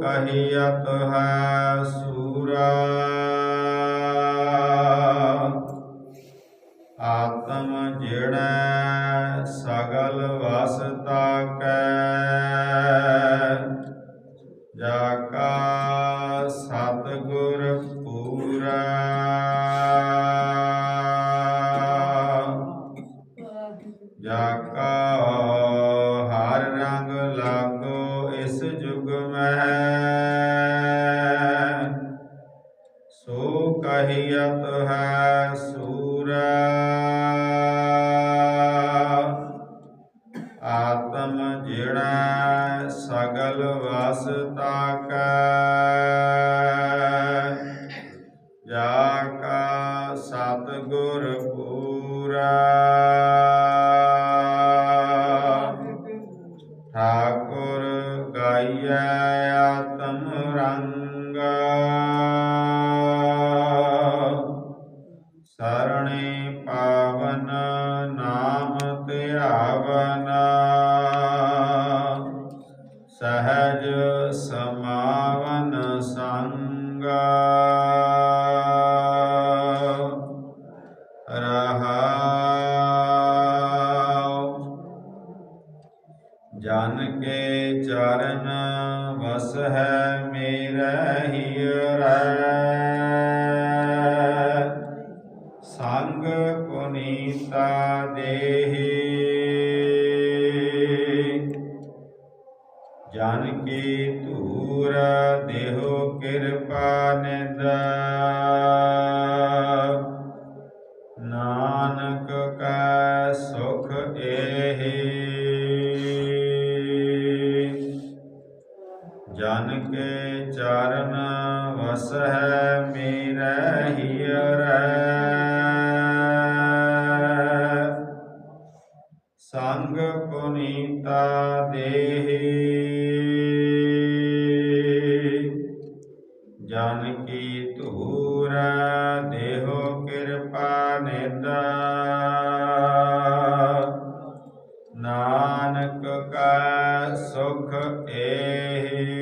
ਕਹੀਅਤ ਹੈ ਸੂਰਾ ਆਤਮ ਜਿਹੜਾ ਸਗਲ ਵਸਤਾ ਕੈ ਜਾ ਕਾ ਸਤਿਗੁਰ ਪੂਰਾ ਜਾ ਕਾ ਹਰ ਰੰਗ ਲਾਗੋ ਇਸ ਜੁਗ ਮਹਿ ਸੋ ਕਹੀਅਤ ਹੈ ਸੂਰਾ ਵਸਤਾ ਕੈ। ਜਾ ਕਾ ਸਤਿਗੁਰ ਪੂਰਾ। ਠਾਕੁਰ ਗਾਈਐ ਆਤਮ ਰੰਗ। ਸਰਣੇ ਪਾਵਨ ਜਨ ਕੇ ਚਰਨ ਵਸ ਹੈ ਮੇਰਾ ਹੀਰੈ ਸੰਗ ਪੁਨੀਤਾ ਦੇਹੀ। ਜਨ ਕੀ ਧੂਰ ਦੇਹੋ ਕਿਰਪਾ ਨਿਦ। ਜਨ ਕੇ ਚਰਨ ਵਸ ਹੈ ਮੇਰਾ ਹੀਰੈ ਸੰਗ ਪੁਨੀਤਾ ਦੇਹੀ। ਜਨ ਕੀ ਧੂਰ ਦੇਹੋ ਕਿਰਪਾ ਨਿਦ। ਨਾਨਕ ਕਾ ਸੁਖ ਏਹੀ।